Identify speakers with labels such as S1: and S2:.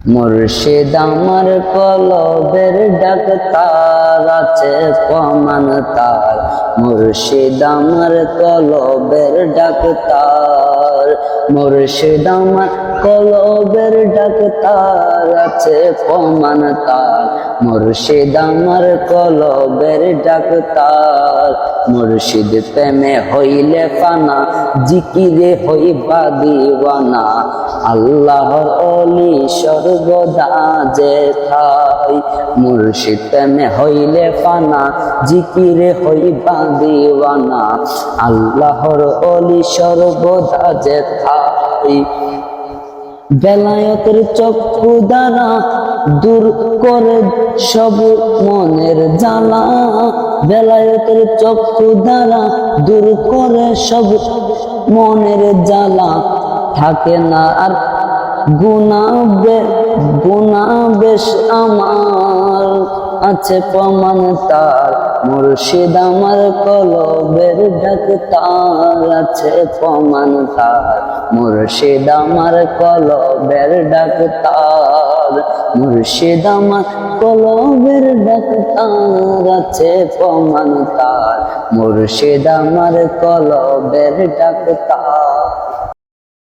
S1: মুর্শিদ আমার কলবের ডাক্তার আছে প্রমাণ তার। মুর্শিদ আমার কলবের ডাক্তার মুর্শিদ আমার কলবের ডাক্তার আছে প্রমাণ তার। মুর্শিদ আমার কলবের ডাক্তার মুর্শিদ প্রেমে হইলে ফানা জিকিরে হইবা দিওয়ানা। আল্লাহর অলি সর্বদা যে থাই, মুর্শিদ প্রেমে হইলে ফানা জিকিরে হইবা দিওয়ানা। আল্লাহর অলি সর্বদা যে থাই বেলায়তের চক্ষু দ্বারা দূর করে সব মনের জ্বালা। বেলায়তের চক্ষু দ্বারা দূর করে সব মনের জ্বালা। থাকে না আর গুণা গুণা বেশ আমার। আছে প্রমাণ তার। মুর্শিদ আমার কলবের ডাক্তার আছে প্রমাণ তার। মুর্শিদ আমার কলবের ডাক্তার মুর্শিদ আমার কলবের ডাক্তার আছে প্রমাণ তার। মুর্শিদ আমার কলবের ডাক্তার